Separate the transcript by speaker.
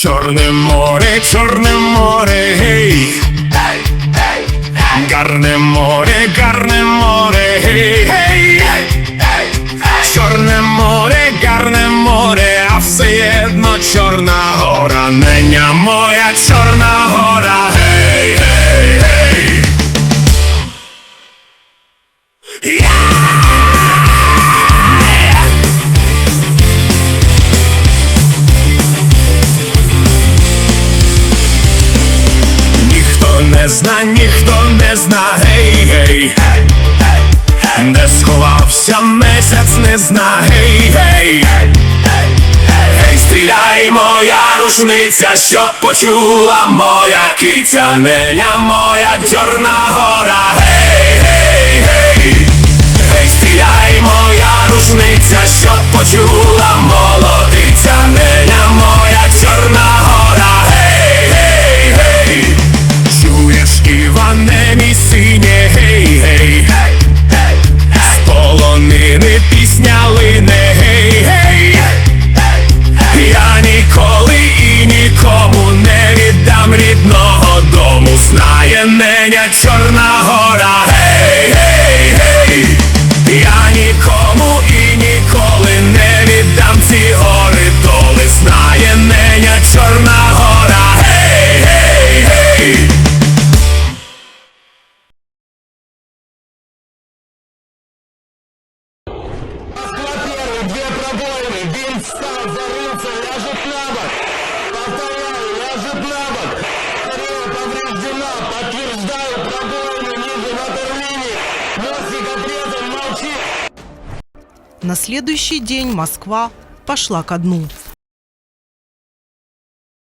Speaker 1: Чорне море, чорне море, гей. Гарне море, гарне море, гей, гей. Чорне море, гарне море, а все одно Чорна гора, неня моя Чорна гора, гей, гей, гей. Не зна, ніхто не зна, гей, гей. Де сховався месяць, не зна, гей, гей. Гей, стріляй, моя рушниця, щоб почула моя киця, неня моя чорна гора, гей, неня Чорна гора, гей, гей, гей. Я нікому і ніколи не віддам ці гори доли. Знає неня Чорна гора, гей, гей, гей.
Speaker 2: Москва-первый, две пробоины, винт встал, зарылся, ляжет на бок.
Speaker 3: На следующий день Москва пошла ко дну.